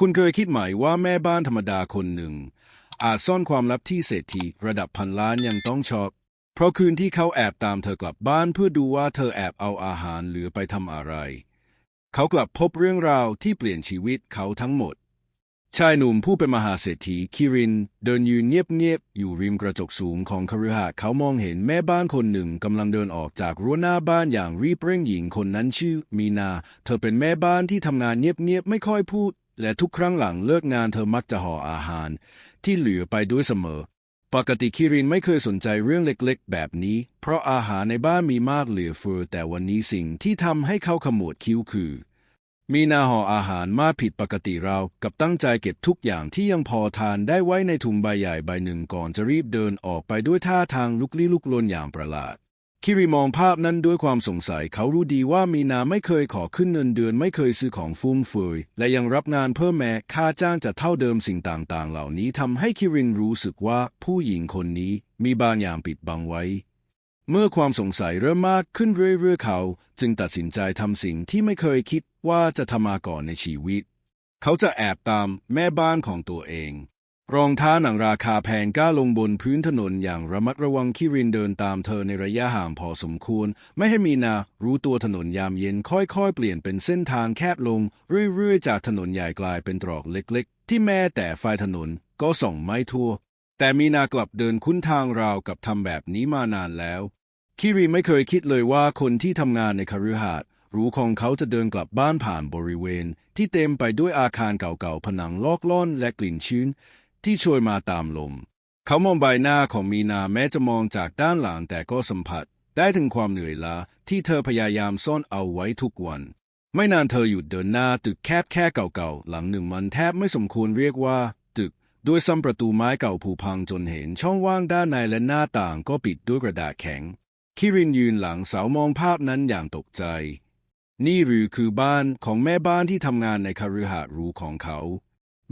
คุณเคยคิดไหมว่าแม่บ้านธรรมดาคนหนึ่ง อาจซ่อนความลับที่เศรษฐีระดับพันล้านยังต้องช็อกเพราะคืนที่เขาแอบตามเธอกลับบ้านเพื่อดูว่าเธอแอบเอาอาหารเหลือไปทำอะไร เขากลับพบเรื่องราวที่เปลี่ยนชีวิตเขาทั้งหมด ชายหนุ่มผู้เป็นมหาเศรษฐีคิริน เดินยืนเงียบๆอยู่ริมกระจกสูงของคฤหาสน์เขามองเห็นแม่บ้านคนหนึ่งกำลังเดินออกจากรั้วหน้าบ้านอย่างรีบเร่งหญิงคนนั้นชื่อมีนา เธอเป็นแม่บ้านที่ทำงานเงียบๆไม่ค่อยพูด และทุกครั้งหลังเลิกงานเธอมักจะห่ออาหาร ที่เหลือไปด้วยเสมอ ปกติคิรินไม่เคยสนใจเรื่องเล็กๆ แบบนี้ เพราะอาหารในบ้านมีมากเหลือเฟือแต่วันนี้สิ่งที่ทำให้เขาขมวดคิ้วคือ มีนาห่ออาหารมาผิดปกติเรากับตั้งใจเก็บทุกอย่างที่ยังพอทานได้ไว้ในถุงใบใหญ่ใบหนึ่งก่อนจะรีบเดินออกไปด้วยท่าทางลุกลี้ลุกลนอย่างประหลาด คิริมองภาพนั้นด้วยความสงสัยเขารู้ดีว่ามีนาไม่เคยขอขึ้นเงินเดือนไม่เคยซื้อของฟุ่มเฟือยและยังรับงานเพิ่มแม้ค่าจ้างจะเท่าเดิมสิ่งต่างๆ เหล่านี้ทำให้คิรินรู้สึกว่าผู้หญิงคนนี้มีบางอย่างปิดบังไว้ เมื่อความสงสัยเริ่มมากขึ้นเรื่อยๆเขา จึงตัดสินใจทำสิ่งที่ไม่เคยคิดว่าจะทำมาก่อนในชีวิต เขาจะแอบตามแม่บ้านของตัวเอง รองเท้าหนังราคาแพงก้าวลงบนพื้นถนนอย่างระมัดระวังคิรินเดินตามเธอในระยะห่างพอสมควร ไม่ให้มีนารู้ตัวถนนยามเย็นค่อยๆ เปลี่ยนเป็นเส้นทางแคบลง เรื่อยๆ จากถนนใหญ่กลายเป็นตรอกเล็กๆ ที่แม้แต่ไฟถนนก็ส่องไม่ทั่ว แต่มีนากลับเดินคุ้นทางราวกับทำแบบนี้มานานแล้ว คิริไม่เคยคิดเลยว่าคนที่ทำงานในคฤหาสน์รู้ของเขาจะเดินกลับบ้านผ่านบริเวณ ที่เต็มไปด้วยอาคารเก่าๆผนังลอกล่อนและกลิ่นชื้น ที่โชยมาตามลม เขามองใบหน้าของมีนาแม้จะมองจากด้านหลังแต่ก็สัมผัส ได้ถึงความเหนื่อยล้าที่เธอพยายามซ่อนเอาไว้ทุกวัน ไม่นานเธอหยุดเดินหน้าตึกแคบแค่เก่าๆ หลังหนึ่งมันแทบไม่สมควรเรียกว่า ตึก ด้วยซ้ำประตูไม้เก่าผุพังจนเห็นช่องว่างด้านในและหน้าต่างก็ปิดด้วยกระดาษแข็ง คิรินยืนหลังเสามองภาพนั้นอย่างตกใจนี่หรือคือบ้านของแม่บ้านที่ทำงานในคฤหาสน์หรูของเขา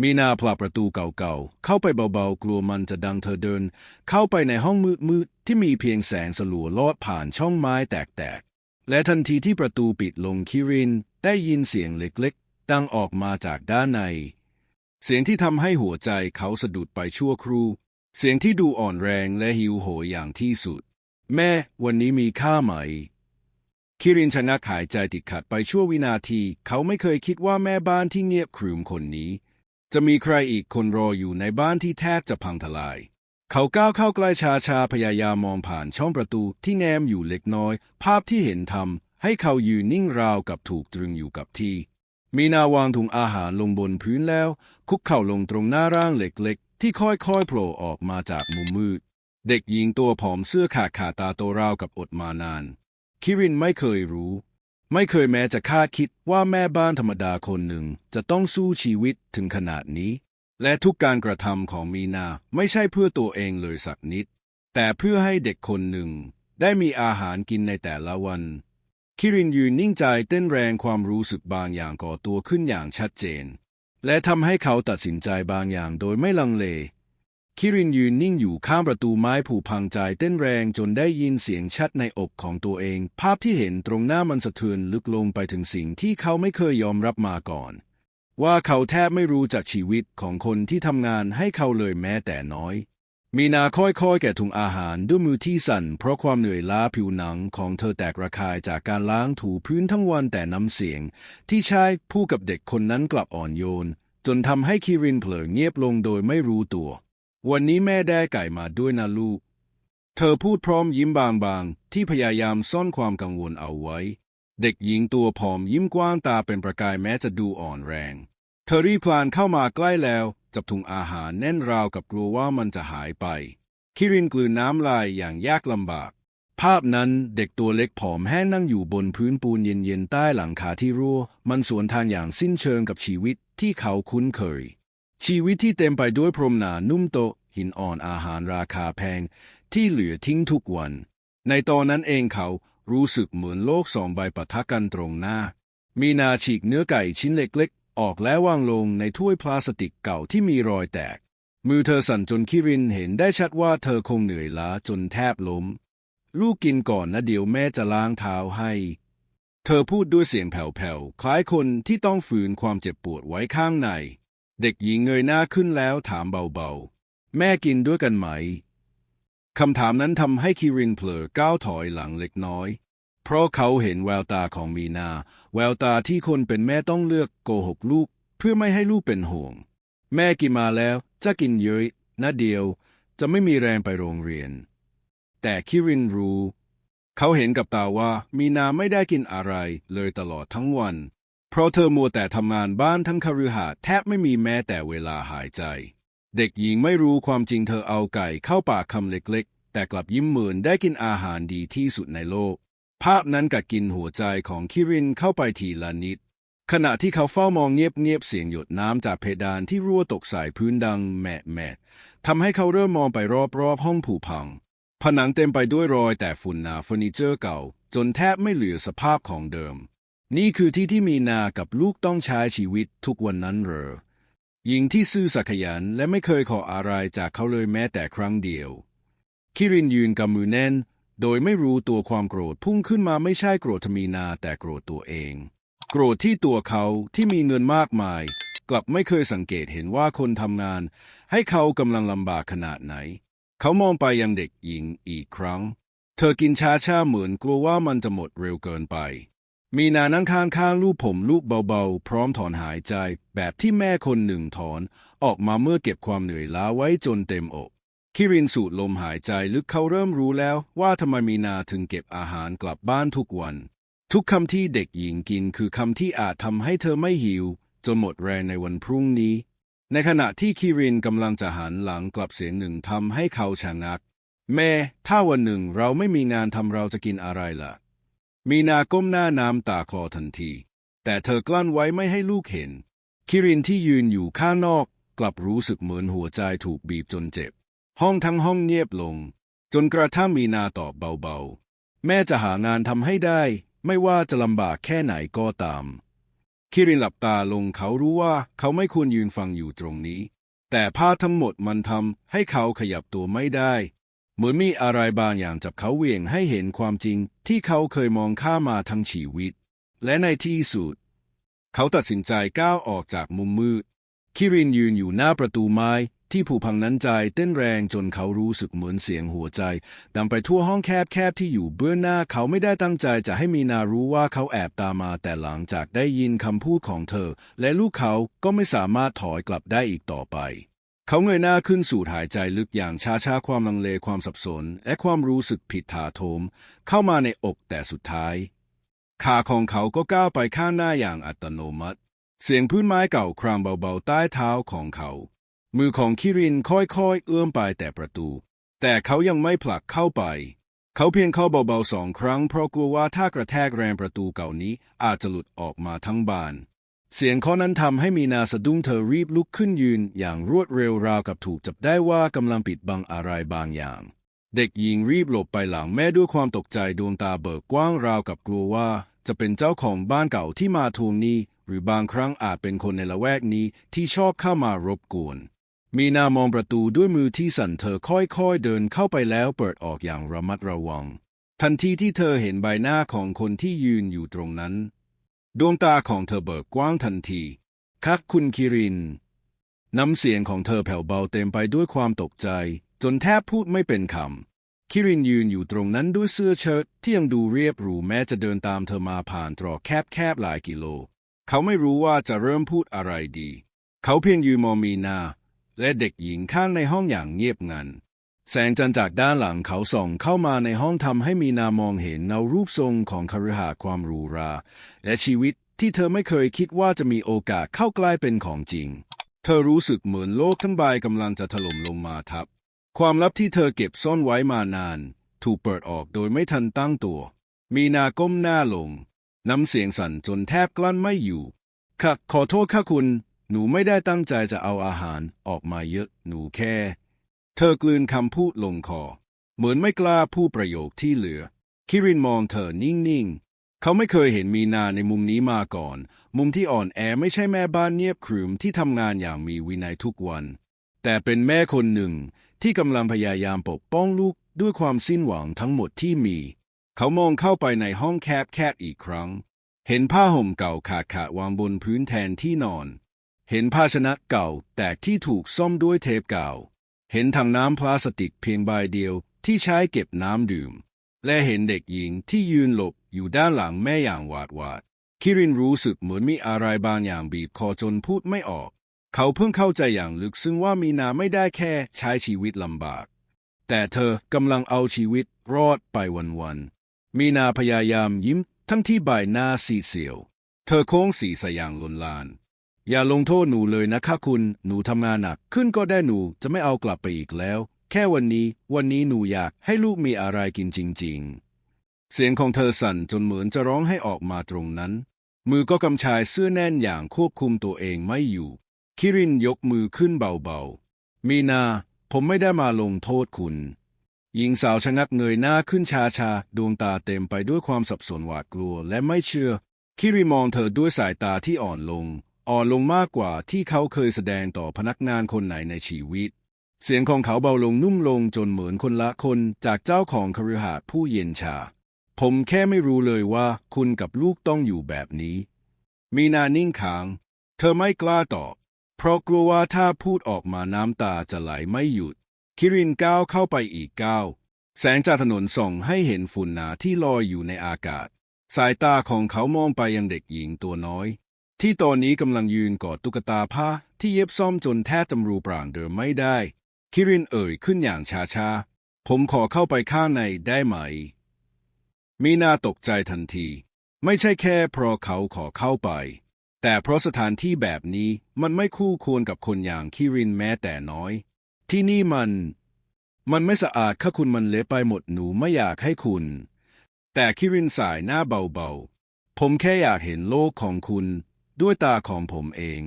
มีนาผลักประตูเก่าๆ เข้าไปเบาๆ กลัวมันจะดังเธอเดิน เข้าไปในห้องมืดๆ ที่มีเพียงแสงสลัวลอดผ่านช่องไม้แตกๆ และทันทีที่ประตูปิดลงคิริน ได้ยินเสียงเล็กๆ ดังออกมาจากด้านใน เสียงที่ทำให้หัวใจเขาสะดุดไปชั่วครู่ เสียงที่ดูอ่อนแรงและหิวโหยอย่างที่สุด แม่วันนี้มีข้าไหมคิรินชนะหายใจติดขัดไปชั่ววินาที เขาไม่เคยคิดว่าแม่บ้านที่เงียบขรึมคนนี้ จะมีใครอีกคนรออยู่ในบ้านที่แทบจะพังทลาย เขาก้าวเข้าใกล้ชาชาพยายามมองผ่านช่องประตูที่แนมอยู่เล็กน้อย ภาพที่เห็นทำให้เขายืนนิ่งราวกับถูกตรึงอยู่กับที่ มีนาวางถุงอาหารลงบนพื้นแล้ว คุกเข่าลงตรงหน้าร่างเล็กๆ ที่ค่อยๆโผล่ออกมาจากมุมมืด เด็กหญิงตัวผอมเสื้อขาดขาดตาโตราวกับอดมานาน คิรินไม่เคยรู้ ไม่เคยแม้จะคาดคิดว่าแม่บ้านธรรมดาคนหนึ่งจะต้องสู้ชีวิตถึงขนาดนี้ และทุกการกระทำของมีนาไม่ใช่เพื่อตัวเองเลยสักนิด แต่เพื่อให้เด็กคนหนึ่งได้มีอาหารกินในแต่ละวัน คิรินยืนนิ่งใจเต้นแรงความรู้สึกบางอย่างก่อตัวขึ้นอย่างชัดเจน และทำให้เขาตัดสินใจบางอย่างโดยไม่ลังเล คิรินยืนนิ่งอยู่ข้างประตูไม้ผูพังใจเต้นแรงจนได้ยินเสียงชัดในอกของตัวเอง ภาพที่เห็นตรงหน้ามันสะเทือนลึกลงไปถึงสิ่งที่เขาไม่เคยยอมรับมาก่อน ว่าเขาแทบไม่รู้จักชีวิตของคนที่ทำงานให้เขาเลยแม้แต่น้อย มีนาค่อยๆ แกะถุงอาหารด้วยมือที่สั่น เพราะความเหนื่อยล้าผิวหนังของเธอแตกระคายจากการล้างถูพื้นทั้งวันแต่น้ำเสียง ที่ใช้พูดกับเด็กคนนั้นกลับอ่อนโยน จนทำให้คิรินเผลอเงียบลงโดยไม่รู้ตัว วันนี้แม่ได้ไก่มาด้วยนะลูก เธอพูดพร้อมยิ้มบางๆ ที่พยายามซ่อนความกังวลเอาไว้ เด็กหญิงตัวผอมยิ้มกว้างตาเป็นประกายแม้จะดูอ่อนแรง เธอรีบคลานเข้ามาใกล้แล้ว จับถุงอาหารแน่นราวกับกลัวว่ามันจะหายไป คิรินกลืนน้ำลายอย่างยากลำบาก ภาพนั้นเด็กตัวเล็กผอมแห้งนั่งอยู่บนพื้นปูนเย็นๆใต้หลังคาที่รั่ว มันสวนทางอย่างสิ้นเชิงกับชีวิตที่เขาคุ้นเคย ชีวิตที่เต็มไปด้วยพรมหนานุ่มโตหินอ่อนอาหารราคาแพง ที่เหลือทิ้งทุกวัน ในตอนนั้นเองเขารู้สึกเหมือนโลกสองใบปะทะกันตรงหน้า มีนาฉีกเนื้อไก่ชิ้นเล็กๆ ออกแล้ววางลงในถ้วยพลาสติกเก่าที่มีรอยแตก มือเธอสั่นจนคิรินเห็นได้ชัดว่าเธอคงเหนื่อยล้าจนแทบล้ม ลูกกินก่อนนะเดี๋ยวแม่จะล้างเท้าให้ เธอพูดด้วยเสียงแผ่วๆ คล้ายคนที่ต้องฝืนความเจ็บปวดไว้ข้างใน เด็กหญิงเงยหน้าขึ้นแล้วถามเบาๆ แม่กินด้วยกันไหม คำถามนั้นทำให้คิรินเผลอก้าวถอยหลังเล็กน้อย เพราะเขาเห็นแววตาของมีนา แววตาที่คนเป็นแม่ต้องเลือกโกหกลูก เพื่อไม่ให้ลูกเป็นห่วง แม่กินมาแล้ว จะกินเยอะนะเดียว จะไม่มีแรงไปโรงเรียน แต่คิรินรู้ เขาเห็นกับตาว่ามีนาไม่ได้กินอะไรเลยตลอดทั้งวัน เพราะเธอมัวแต่ทำงานบ้านทั้งคฤหาสน์แทบไม่มีแม้แต่เวลาหายใจ เด็กหญิงไม่รู้ความจริงเธอเอาไก่เข้าปากคำเล็กๆ แต่กลับยิ้มเหมือนได้กินอาหารดีที่สุดในโลก ภาพนั้นกัดกินหัวใจของคิรินเข้าไปทีละนิด ขณะที่เขาเฝ้ามองเงียบๆเสียงหยดน้ำจากเพดานที่รั่วตกใส่พื้นดังแม่แม่ทำให้เขาเริ่มมองไปรอบๆห้องผุพัง ผนังเต็มไปด้วยรอยแต่ฝุ่นหนาเฟอร์นิเจอร์เก่า จนแทบไม่เหลือสภาพของเดิม นี่คือที่ที่มีนากับลูกต้องใช้ชีวิตทุกวันนั้นเหรอหญิงที่ซื่อสัตย์ขยันและไม่เคยขออะไรจากเขาเลยแม้แต่ครั้งเดียว คิรินยืนกำมือแน่น โดยไม่รู้ตัวความโกรธพุ่งขึ้นมาไม่ใช่โกรธมีนาแต่โกรธตัวเอง โกรธที่ตัวเขาที่มีเงินมากมาย กลับไม่เคยสังเกตเห็นว่าคนทำงาน ให้เขากำลังลำบากขนาดไหน เขามองไปยังเด็กหญิงอีกครั้ง เธอกินช้าช้าๆเหมือนกลัวว่ามันจะหมดเร็วเกินไป มีนานั่งข้างข้างๆลูกผมลูกเบาๆ พร้อมถอนหายใจ แบบที่แม่คนหนึ่งถอน ออกมาเมื่อเก็บความเหนื่อยล้าไว้จนเต็มอก คิรินสูดลมหายใจลึกเขาเริ่มรู้แล้วว่าทำไมมีนาถึงเก็บอาหารกลับบ้านทุกวัน ทุกคำที่เด็กหญิงกินคือคำที่อาจทำให้เธอไม่หิว จนหมดแรงในวันพรุ่งนี้ ในขณะที่คิรินกำลังจะหันหลังกลับเสียงหนึ่งทำให้เขาชะงัก แม่ ถ้าวันหนึ่งเราไม่มีงานทำเราจะกินอะไรล่ะ มีนาก้มหน้าน้ำตาคลอทันที แต่เธอกลั้นไว้ไม่ให้ลูกเห็น คิรินที่ยืนอยู่ข้างนอกกลับรู้สึกเหมือนหัวใจถูกบีบจนเจ็บ ห้องทั้งห้องเงียบลง จนกระทั่งมีนาตอบเบาๆ แม่จะหางานทำให้ได้ ไม่ว่าจะลำบากแค่ไหนก็ตาม คิรินหลับตาลงเขารู้ว่าเขาไม่ควรยืนฟังอยู่ตรงนี้ แต่ภาทั้งหมดมันทำให้เขาขยับตัวไม่ได้ เหมือนมีอะไรบางอย่างจับเขาเวียงให้เห็นความจริงที่เขาเคยมองข้ามมาทั้งชีวิต และในที่สุด เขาตัดสินใจก้าวออกจากมุมมืด คิรินยืนอยู่หน้าประตูไม้ที่ผูพังนั้นใจเต้นแรงจนเขารู้สึกเหมือนเสียงหัวใจดังไปทั่วห้องแคบๆที่อยู่เบื้องหน้าเขาไม่ได้ตั้งใจจะให้มีนารู้ว่าเขาแอบตามมาแต่หลังจากได้ยินคำพูดของเธอ และลูกเขาก็ไม่สามารถถอยกลับได้อีกต่อไป เขาเงยหน้าขึ้นสูดหายใจลึกอย่างช้าๆ ความลังเลความสับสน และความรู้สึกผิดถาโถม เข้ามาในอกแต่สุดท้าย ขาของเขาก็ก้าวไปข้างหน้าอย่างอัตโนมัติ เสียงพื้นไม้เก่าครามเบาๆ ใต้เท้าของเขา มือของคิรินค่อยๆ เอื้อมไปแต่ประตู แต่เขายังไม่ผลักเข้าไป เขาเพียงเข้าเบาๆสองครั้งเพราะกลัวว่าถ้ากระแทกแรงประตูเก่านี้อาจจะหลุดออกมาทั้งบาน เสียงเคาะนั้นทำให้มีนาสะดุ้งเธอรีบลุกขึ้นยืนอย่างรวดเร็วราวกับถูกจับได้ว่ากำลังปิดบังอะไรบางอย่าง เด็กหญิงรีบหลบไปหลังแม่ด้วยความตกใจดวงตาเบิกกว้างราวกับกลัวว่า จะเป็นเจ้าของบ้านเก่าที่มาทวงหนี้หรือบางครั้งอาจเป็นคนในละแวกนี้ที่ชอบเข้ามารบกวน มีนามองประตูด้วยมือที่สั่นเธอค่อยๆเดินเข้าไปแล้วเปิดออกอย่างระมัดระวัง ทันทีที่เธอเห็นใบหน้าของคนที่ยืนอยู่ตรงนั้น ดวงตาของเธอเบิกกว้างทันที คักคุณคิริน น้ำเสียงของเธอแผ่วเบาเต็มไปด้วยความตกใจ จนแทบพูดไม่เป็นคำ คิรินยืนอยู่ตรงนั้นด้วยเสื้อเชิ้ตที่ยังดูเรียบหรูแม้จะเดินตามเธอมาผ่านตรอกแคบๆหลายกิโล เขาไม่รู้ว่าจะเริ่มพูดอะไรดี เขาเพียงยืนมองมีนา และเด็กหญิงข้างในห้องอย่างเงียบงัน แสงจันทร์จากด้านหลังเขาส่องเข้ามาในห้องทำให้มีนามองเห็นเงารูปทรงของคฤหาสน์ความหรูหรา และชีวิตที่เธอไม่เคยคิดว่าจะมีโอกาสเข้าใกล้เป็นของจริง เธอรู้สึกเหมือนโลกทั้งใบกำลังจะถล่มลงมาทับ ความลับที่เธอเก็บซ่อนไว้มานาน ถูกเปิดออกโดยไม่ทันตั้งตัว มีนาก้มหน้าลง น้ำเสียงสั่นจนแทบกลั้นไม่อยู่ค่ะขอโทษค่ะคุณ หนูไม่ได้ตั้งใจจะเอาอาหารออกมาเยอะ หนูแค่ เธอกลืนคำพูดลงคอ เหมือนไม่กล้าพูดประโยคที่เหลือ คิรินมองเธอนิ่งๆ เขาไม่เคยเห็นมีนาในมุมนี้มาก่อน มุมที่อ่อนแอไม่ใช่แม่บ้านเงียบขรึมที่ทำงานอย่างมีวินัยทุกวัน แต่เป็นแม่คนหนึ่งที่กำลังพยายามปกป้องลูกด้วยความสิ้นหวังทั้งหมดที่มี เขามองเข้าไปในห้องแคบๆอีกครั้ง เห็นผ้าห่มเก่าขาดขาดวางบนพื้นแทนที่นอน เห็นภาชนะเก่าแตกที่ถูกซ่อมด้วยเทปกาว เห็นถังน้ำพลาสติกเพียงใบเดียวที่ใช้เก็บน้ำดื่ม และเห็นเด็กหญิงที่ยืนหลบอยู่ด้านหลังแม่อย่างหวาดหวาด คิรินรู้สึกเหมือนมีอะไรบางอย่างบีบคอจนพูดไม่ออก เขาเพิ่งเข้าใจอย่างลึกซึ้งว่ามีนาไม่ได้แค่ใช้ชีวิตลำบาก แต่เธอกำลังเอาชีวิตรอดไปวันๆ มีนาพยายามยิ้มทั้งที่ใบหน้าซีเสียว เธอโค้งสีสอย่างลนลาน อย่าลงโทษหนูเลยนะคะคุณ หนูทำงานหนัก ขึ้นก็ได้หนูจะไม่เอากลับไปอีกแล้ว แค่วันนี้ วันนี้หนูอยากให้ลูกมีอะไรกินจริง ๆ เสียงของเธอสั่นจนเหมือนจะร้องให้ออกมาตรงนั้น มือก็กำชายเสื้อแน่นอย่างควบคุมตัวเองไม่อยู่ คิรินยกมือขึ้นเบาๆ มีนา ผมไม่ได้มาลงโทษคุณ หญิงสาวชะงักเงยหน้าขึ้นชาชาๆดวงตาเต็มไปด้วยความสับสนหวาดกลัวและไม่เชื่อ คิริมองเธอด้วยสายตาที่อ่อนลง อ่อนลงมากกว่าที่เขาเคยแสดงต่อพนักงานคนไหนในชีวิต เสียงของเขาเบาลงนุ่มลงจนเหมือนคนละคนจากเจ้าของคฤหาสน์ผู้เย็นชา ผมแค่ไม่รู้เลยว่าคุณกับลูกต้องอยู่แบบนี้ มีนานิ่งขาง เธอไม่กล้าตอบ เพราะกลัวว่าถ้าพูดออกมาน้ำตาจะไหลไม่หยุด คิรินก้าวเข้าไปอีกก้าวแสงจากถนนส่องให้เห็นฝุ่นหนาที่ลอยอยู่ในอากาศ สายตาของเขามองไปยังเด็กหญิงตัวน้อย ที่ตอนนี้กำลังยืนกอดตุ๊กตาผ้าที่เย็บซ่อมจนแทบจำรูปรางเดิมไม่ได้ คิรินเอ่ยขึ้นอย่างช้าๆ ผมขอเข้าไปข้างในได้ไหม มีนาตกใจทันที ไม่ใช่แค่เพราะเขาขอเข้าไป แต่เพราะสถานที่แบบนี้มันไม่คู่ควรกับคนอย่างคิรินแม้แต่น้อย ที่นี่มัน มันไม่สะอาดข้าคุณมันเละไปหมดหนูไม่อยากให้คุณ แต่คิรินสายหน้าเบาๆ ผมแค่อยากเห็นโลกของคุณ ด้วยตาของผมเอง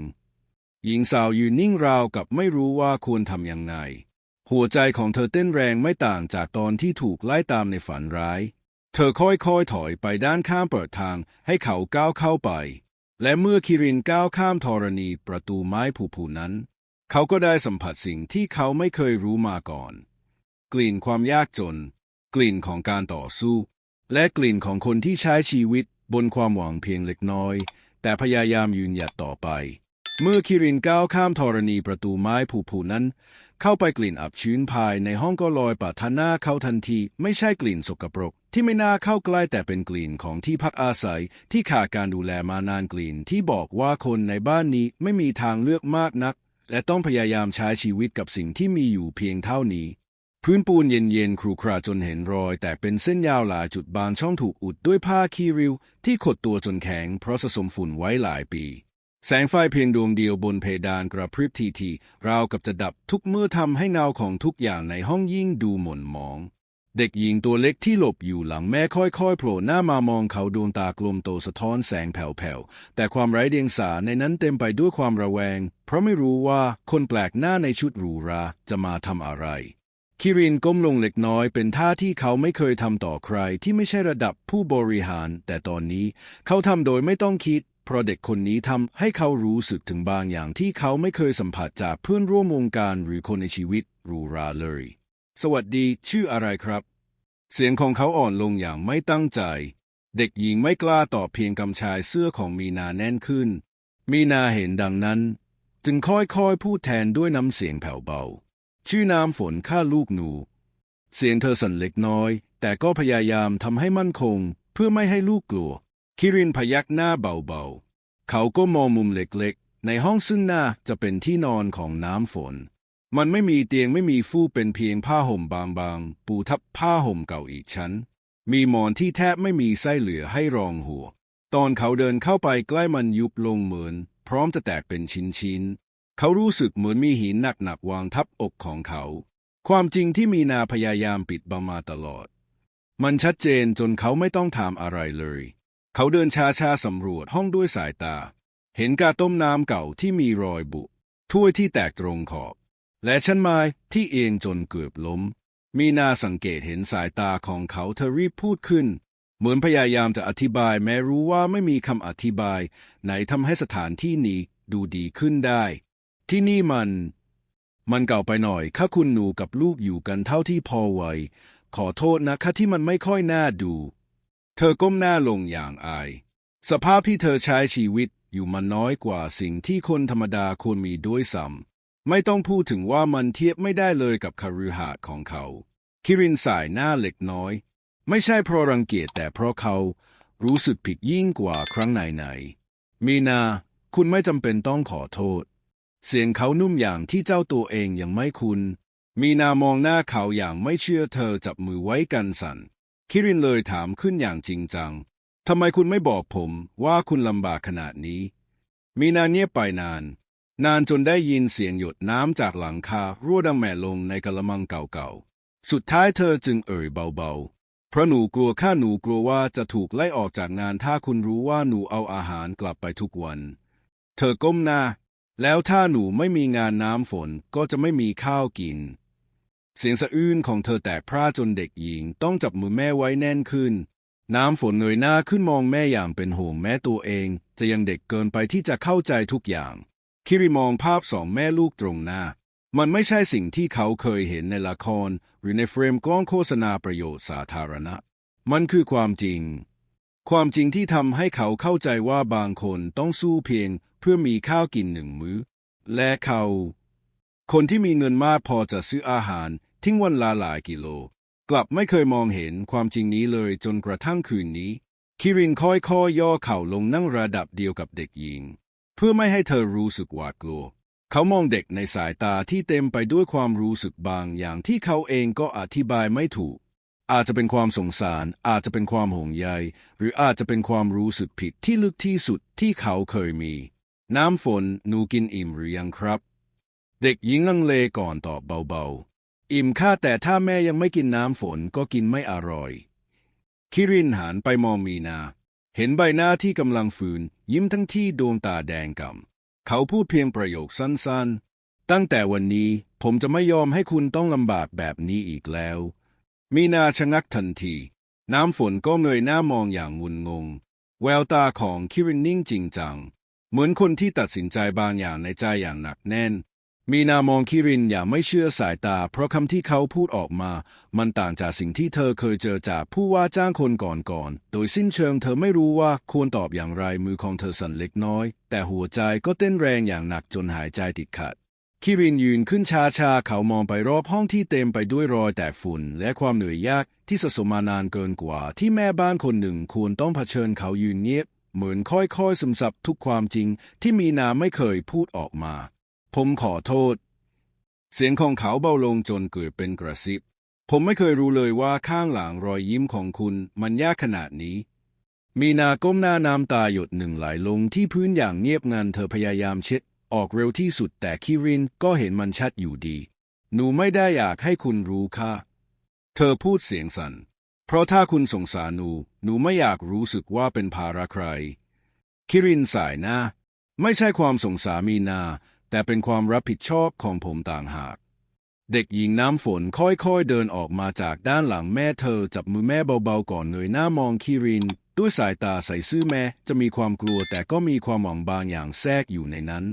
หญิงสาวยืนนิ่งราวกับไม่รู้ว่าควรทำยังไง หัวใจของเธอเต้นแรงไม่ต่างจากตอนที่ถูกไล่ตามในฝันร้าย เธอค่อยๆถอยไปด้านข้ามเปิดทางให้เขาก้าวเข้าไป และเมื่อคิรินก้าวข้ามธรณีประตูไม้ผุๆนั้น เขาก็ได้สัมผัสสิ่งที่เขาไม่เคยรู้มาก่อน กลิ่นความยากจน กลิ่นของการต่อสู้ และกลิ่นของคนที่ใช้ชีวิตบนความหวังเพียงเล็กน้อย แต่พยายามยืนหยัดต่อไป เมื่อคิรินก้าวข้ามธรณีประตูไม้ผุๆนั้น เข้าไปกลิ่นอับชื้นภายในห้องก็ลอยปะทะหน้าเข้าทันที ไม่ใช่กลิ่นสกปรก ที่ไม่น่าเข้าใกล้แต่เป็นกลิ่นของที่พักอาศัย ที่ขาดการดูแลมานานกลิ่น ที่บอกว่าคนในบ้านนี้ไม่มีทางเลือกมากนัก และต้องพยายามใช้ชีวิตกับสิ่งที่มีอยู่เพียงเท่านี้ พื้นปูนเย็นๆครูคราจนเห็นรอย แต่เป็นเส้นยาวหลายจุดบางช่องถูกอุดด้วยผ้าคีริว ที่ขดตัวจนแข็งเพราะสะสมฝุ่นไว้หลายปี แสงไฟเพียงดวงเดียวบนเพดานกระพริบทีทีราวกับจะดับทุกเมื่อทำให้เงาของทุกอย่างในห้องยิ่งดูหม่นหมอง เด็กหญิงตัวเล็กที่หลบอยู่หลังแม่ค่อยๆโผล่หน้ามามองเขาดวงตากลมโตสะท้อนแสงแผ่วๆแต่ความไร้เดียงสาในนั้นเต็มไปด้วยความระแวง เพราะไม่รู้ว่าคนแปลกหน้าในชุดหรูหราจะมาทำอะไร คิรินก้มลงเล็กน้อยเป็นท่าที่เขาไม่เคยทำต่อใครที่ไม่ใช่ระดับผู้บริหาร แต่ตอนนี้เขาทำโดยไม่ต้องคิด เพราะเด็กคนนี้ทำให้เขารู้สึกถึงบางอย่างที่เขาไม่เคยสัมผัสจากเพื่อนร่วมวงการหรือคนในชีวิตรูราเลย สวัสดีชื่ออะไรครับ เสียงของเขาอ่อนลงอย่างไม่ตั้งใจ เด็กหญิงไม่กล้าตอบเพียงกำชายเสื้อของมีนาแน่นขึ้น มีนาเห็นดังนั้น จึงค่อยๆพูดแทนด้วยน้ำเสียงแผ่วเบา ชื่อน้ำฝนข้าลูกหนู เสียงเธอสั่นเล็กน้อย แต่ก็พยายามทำให้มั่นคง เพื่อไม่ให้ลูกกลัว คิรินพยักหน้าเบาๆ เขาก็มองมุมเล็กๆ ในห้องซึ่งหน้าจะเป็นที่นอนของน้ำฝน มันไม่มีเตียงไม่มีฟูกเป็นเพียงผ้าห่มบางๆ ปูทับผ้าห่มเก่าอีกชั้น มีหมอนที่แทบไม่มีไส้เหลือให้รองหัว ตอนเขาเดินเข้าไปใกล้มันยุบลงเหมือน พร้อมจะแตกเป็นชิ้นๆ เขารู้สึกเหมือนมีหินหนักๆวางทับอกของเขา ความจริงที่มีนาพยายามปิดบังมาตลอด มันชัดเจนจนเขาไม่ต้องถามอะไรเลย เขาเดินช้าๆสำรวจห้องด้วยสายตา เห็นกาต้มน้ำเก่าที่มีรอยบุถ้วยที่แตกตรงขอบ และชั้นไม้ที่เอียงจนเกือบล้ม มีนาสังเกตเห็นสายตาของเขาเธอรีบพูดขึ้น เหมือนพยายามจะอธิบายแม้รู้ว่าไม่มีคำอธิบาย ไหนทำให้สถานที่นี้ดูดีขึ้นได้ ที่นี่มัน มันเก่าไปหน่อย ข้าคุณหนูกับลูกอยู่กันเท่าที่พอไหว ขอโทษนะคะที่มันไม่ค่อยน่าดู เธอก้มหน้าลงอย่างอาย สภาพที่เธอใช้ชีวิตอยู่มันน้อยกว่าสิ่งที่คนธรรมดาควรมีด้วยซ้ำไม่ต้องพูดถึงว่ามันเทียบไม่ได้เลยกับคารุหาดของเขา คิรินสายหน้าเล็กน้อย ไม่ใช่เพราะรังเกียจแต่เพราะเขารู้สึกผิดยิ่งกว่าครั้งไหนๆมีนา คุณไม่จำเป็นต้องขอโทษ เสียงเขานุ่มอย่างที่เจ้าตัวเองยังไม่คุ้น มีนามองหน้าเขาอย่างไม่เชื่อเธอจับมือไว้กันสัน่น คิรินเลยถามขึ้นอย่างจริงจัง ทำไมคุณไม่บอกผมว่าคุณลำบากขนาดนี้ มีนาเงียบไปนาน นานจนได้ยินเสียงหยดน้ำจากหลังคารั่วดังแม่ลงในกระมังเก่าๆ สุดท้ายเธอจึงเอ่ยเบาๆเพราะหนูกลัวข้าหนูกลัวว่าจะถูกไล่ออกจากงานถ้าคุณรู้ว่าหนูเอาอาหารกลับไปทุกวัน เธอก้มหน้า แล้วถ้าหนูไม่มีงานน้ำฝนก็จะไม่มีข้าวกิน เสียงสะอื้นของเธอแตกพร่าจนเด็กหญิงต้องจับมือแม่ไว้แน่นขึ้น น้ำฝนเงยหน้าขึ้นมองแม่อย่างเป็นห่วงแม้ตัวเอง จะยังเด็กเกินไปที่จะเข้าใจทุกอย่าง คิริมองภาพสองแม่ลูกตรงหน้า มันไม่ใช่สิ่งที่เขาเคยเห็นในละคร หรือในเฟรมกล้องโฆษณาประโยชน์สาธารณะ มันคือความจริง ความจริงที่ทำให้เขาเข้าใจว่าบางคนต้องสู้เพียงเพื่อมีข้าวกินหนึ่งมื้อ และเขา คนที่มีเงินมากพอจะซื้ออาหารทิ้งวันละหลายกิโล กลับไม่เคยมองเห็นความจริงนี้เลยจนกระทั่งคืนนี้ คิรินค่อยๆย่อเข่าลงนั่งระดับเดียวกับเด็กหญิง เพื่อไม่ให้เธอรู้สึกหวาดกลัว เขามองเด็กในสายตาที่เต็มไปด้วยความรู้สึกบางอย่างที่เขาเองก็อธิบายไม่ถูก อาจจะเป็นความสงสาร อาจจะเป็นความห่วงใย หรืออาจจะเป็นความรู้สึกผิดที่ลึกที่สุดที่เขาเคยมี น้ำฝนหนูกินอิ่มหรือยังครับ เด็กหญิงลังเลก่อนตอบเบาๆ อิ่มค่ะแต่ถ้าแม่ยังไม่กินน้ำฝนก็กินไม่อร่อย คิรินหันไปมองมีนา เห็นใบหน้าที่กำลังฝืน ยิ้มทั้งที่ดวงตาแดงก่ำเขาพูดเพียงประโยคสั้นๆ ตั้งแต่วันนี้ผมจะไม่ยอมให้คุณต้องลำบากแบบนี้อีกแล้ว มีนาชะงักทันที น้ำฝนก็เงยหน้ามองอย่างงุนงง แววตาของคิรินนิ่งจริงจัง เหมือนคนที่ตัดสินใจบางอย่างในใจอย่างหนักแน่น มีนามองคิรินอย่างไม่เชื่อสายตา เพราะคำที่เขาพูดออกมา มันต่างจากสิ่งที่เธอเคยเจอจากผู้ว่าจ้างคนก่อนๆ โดยสิ้นเชิงเธอไม่รู้ว่าควรตอบอย่างไรมือของเธอสั่นเล็กน้อย แต่หัวใจก็เต้นแรงอย่างหนักจนหายใจติดขัด คิรินยืนขึ้นช้าเขามองไปรอบห้องที่เต็มไปด้วยรอยแตกฝุ่น และความเหนื่อยยากที่สะสมมานานเกินกว่า ที่แม่บ้านคนหนึ่งควรต้องเผชิญเขายืนเงียบ เหมือนค่อยๆซึมซับทุกความจริง ที่มีนาไม่เคยพูดออกมา ผมขอโทษ เสียงของเขาเบาลงจนเกิดเป็นกระซิบ ผมไม่เคยรู้เลยว่าข้างหลังรอยยิ้มของคุณมันยากขนาดนี้มีนาก้มหน้าน้ำตาหยดหนึ่งไหลลงที่พื้นอย่างเงียบงันเธอพยายามเช็ด ออกเร็วที่สุดแต่คิรินก็เห็นมันชัดอยู่ดี หนูไม่ได้อยากให้คุณรู้ค่ะ เธอพูดเสียงสัน่น เพราะถ้าคุณสงสารหนู หนูไม่อยากรู้สึกว่าเป็นภาระใคร คิรินสายหน้า ไม่ใช่ความสงสารมีนา แต่เป็นความรับผิดชอบของผมต่างหาก เด็กหญิงน้ำฝนค่อยๆเดินออกมาจากด้านหลังแม่เธอจับมือแม่เบาๆก่อนเงยหน้ามองคิรินด้วยสายตาใส่ซื่อแม่จะมีความกลัวแต่ก็มีความหวังบางอย่างแทรกอยู่ในนั้น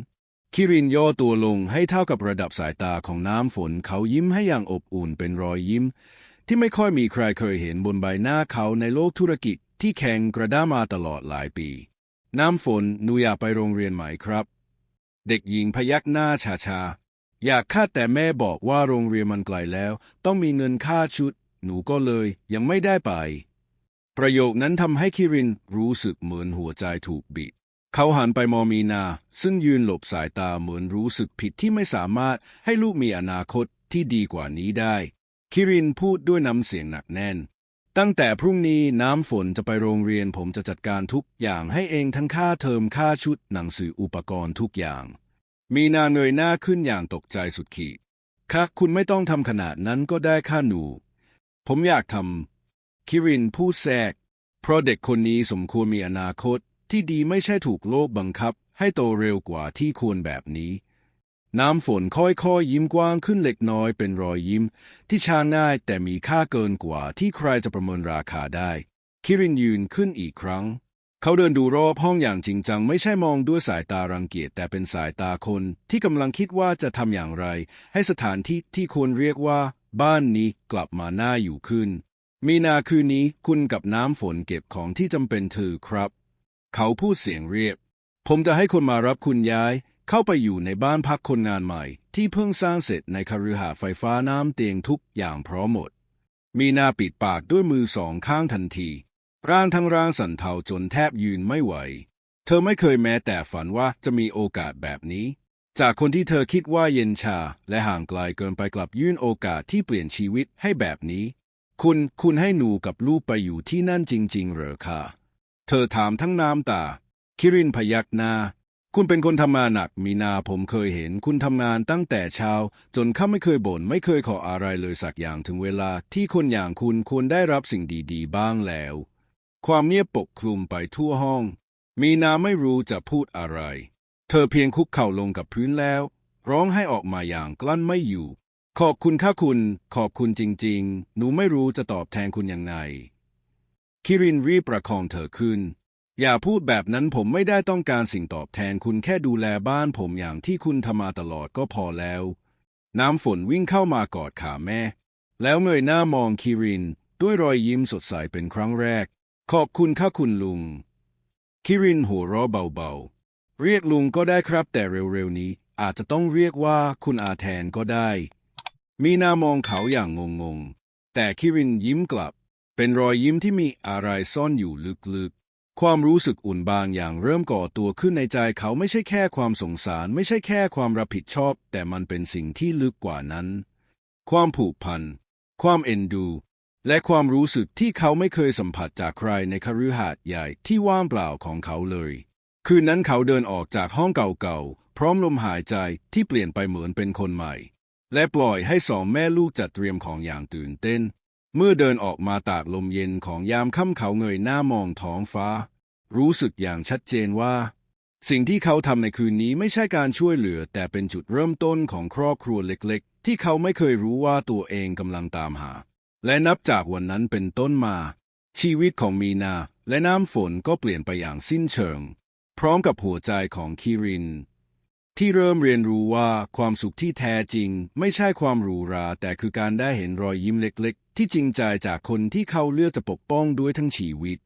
คิรินย่อตัวลงให้เท่ากับระดับสายตาของน้ำฝนเขายิ้มให้อย่างอบอุ่นเป็นรอยยิ้ม ที่ไม่ค่อยมีใครเคยเห็นบนใบหน้าเขาในโลกธุรกิจที่แข็งกระด้ามาตลอดหลายปี น้ำฝนหนูอยากไปโรงเรียนไหมครับ เด็กหญิงพยักหน้าชาๆอยากค่าแต่แม่บอกว่าโรงเรียนมันไกลแล้ว ต้องมีเงินค่าชุด หนูก็เลยยังไม่ได้ไป ประโยคนั้นทำให้คิรินรู้สึกเหมือนหัวใจถูกบีบ เขาหันไปมองมีนา ซึ่งยืนหลบสายตาเหมือนรู้สึกผิดที่ไม่สามารถให้ลูกมีอนาคตที่ดีกว่านี้ได้ คิรินพูดด้วยน้ำเสียงหนักแน่น ตั้งแต่พรุ่งนี้น้ำฝนจะไปโรงเรียนผมจะจัดการทุกอย่างให้เองทั้งค่าเทอมค่าชุดหนังสืออุปกรณ์ทุกอย่าง มีนาเงยหน้าขึ้นอย่างตกใจสุดขีดค่ะคุณไม่ต้องทำขนาดนั้นก็ได้ค่าหนู ผมอยากทำคิรินพูดแทรก เพราะเด็กคนนี้สมควรมีอนาคต ที่ดีไม่ใช่ถูกโลกบังคับ ให้โตเร็วกว่าที่ควรแบบนี้ น้ำฝนค่อยๆยิ้มกว้างขึ้นเล็กน้อยเป็นรอยยิ้ม ที่ชาง่ายแต่มีค่าเกินกว่าที่ใครจะประเมินราคาได้ คิรินยืนขึ้นอีกครั้ง เขาเดินดูรอบห้องอย่างจริงจังไม่ใช่มองด้วยสายตารังเกียจแต่เป็นสายตาคนที่กำลังคิดว่าจะทำอย่างไร ให้สถานที่ที่ควรเรียกว่า บ้านนี้กลับมาน่าอยู่ขึ้นมีนาคืนนี้คุณกับน้ำฝนเก็บของที่จำเป็นเธอครับ เขาพูดเสียงเรียบ ผมจะให้คนมารับคุณย้าย เข้าไปอยู่ในบ้านพักคนงานใหม่ ที่เพิ่งสร้างเสร็จในคฤหาสน์ไฟฟ้าน้ำเตียงทุกอย่างพร้อมหมด มีนาปิดปากด้วยมือสองข้างทันที ร่างทั้งร่างสั่นเทาจนแทบยืนไม่ไหว เธอไม่เคยแม้แต่ฝันว่าจะมีโอกาสแบบนี้ จากคนที่เธอคิดว่าเย็นชาและห่างไกลเกินไปกลับยื่นโอกาสที่เปลี่ยนชีวิตให้แบบนี้ คุณคุณให้หนูกับลูกไปอยู่ที่นั่นจริง ๆ เหรอคะ เธอถามทั้งน้ำตา คิรินพยักหน้า คุณเป็นคนทำงานหนักมีนาผมเคยเห็นคุณทำงานตั้งแต่เช้า จนข้าไม่เคยบ่นไม่เคยขออะไรเลยสักอย่างถึงเวลาที่คนอย่างคุณควรได้รับสิ่งดีๆ บ้างแล้ว ความเงียบปกคลุมไปทั่วห้อง มีนาไม่รู้จะพูดอะไร เธอเพียงคุกเข่าลงกับพื้นแล้ว ร้องให้ออกมาอย่างกลั้นไม่อยู่ ขอบคุณค่าคุณ ขอบคุณจริง ๆ หนูไม่รู้จะตอบแทนคุณยังไง คิรินรีบประคองเธอขึ้น อย่าพูดแบบนั้นผมไม่ได้ต้องการสิ่งตอบแทนคุณแค่ดูแลบ้านผมอย่างที่คุณทำมาตลอดก็พอแล้ว น้ำฝนวิ่งเข้ามากอดขาแม่ แล้วเงยหน้ามองคิรินด้วยรอยยิ้มสดใสเป็นครั้งแรก ขอบคุณค่ะคุณลุง คิรินหัวเราะเบาๆ เรียกลุงก็ได้ครับแต่เร็วๆนี้อาจจะต้องเรียกว่าคุณอาแทนก็ได้ มีนามองเขาอย่างงงๆ แต่คิรินยิ้มกลับ เป็นรอยยิ้มที่มีอะไรซ่อนอยู่ลึกๆ ความรู้สึกอุ่นบางอย่างเริ่มก่อตัวขึ้นในใจเขาไม่ใช่แค่ความสงสาร ไม่ใช่แค่ความรับผิดชอบ แต่มันเป็นสิ่งที่ลึกกว่านั้น ความผูกพัน ความเอ็นดู และความรู้สึกที่เขาไม่เคยสัมผัสจากใครในคฤหาสน์ใหญ่ที่ว่างเปล่าของเขาเลย คืนนั้นเขาเดินออกจากห้องเก่าๆ พร้อมลมหายใจที่เปลี่ยนไปเหมือนเป็นคนใหม่ และปล่อยให้สองแม่ลูกจัดเตรียมของอย่างตื่นเต้น เมื่อเดินออกมาตากลมเย็นของยามค่ำเขาเงยหน้ามองท้องฟ้า รู้สึกอย่างชัดเจนว่า สิ่งที่เขาทำในคืนนี้ไม่ใช่การช่วยเหลือ แต่เป็นจุดเริ่มต้นของครอบครัวเล็กๆ ที่เขาไม่เคยรู้ว่าตัวเองกำลังตามหา และนับจากวันนั้นเป็นต้นมา ชีวิตของมีนาและน้ำฝนก็เปลี่ยนไปอย่างสิ้นเชิง พร้อมกับหัวใจของคิริน ที่เริ่มเรียนรู้ว่าความสุขที่แท้จริง ไม่ใช่ความหรูหรา แต่คือการได้เห็นรอยยิ้มเล็ก ๆ ที่จริงใจจากคนที่เขาเลือกจะปกป้องด้วยทั้งชีวิต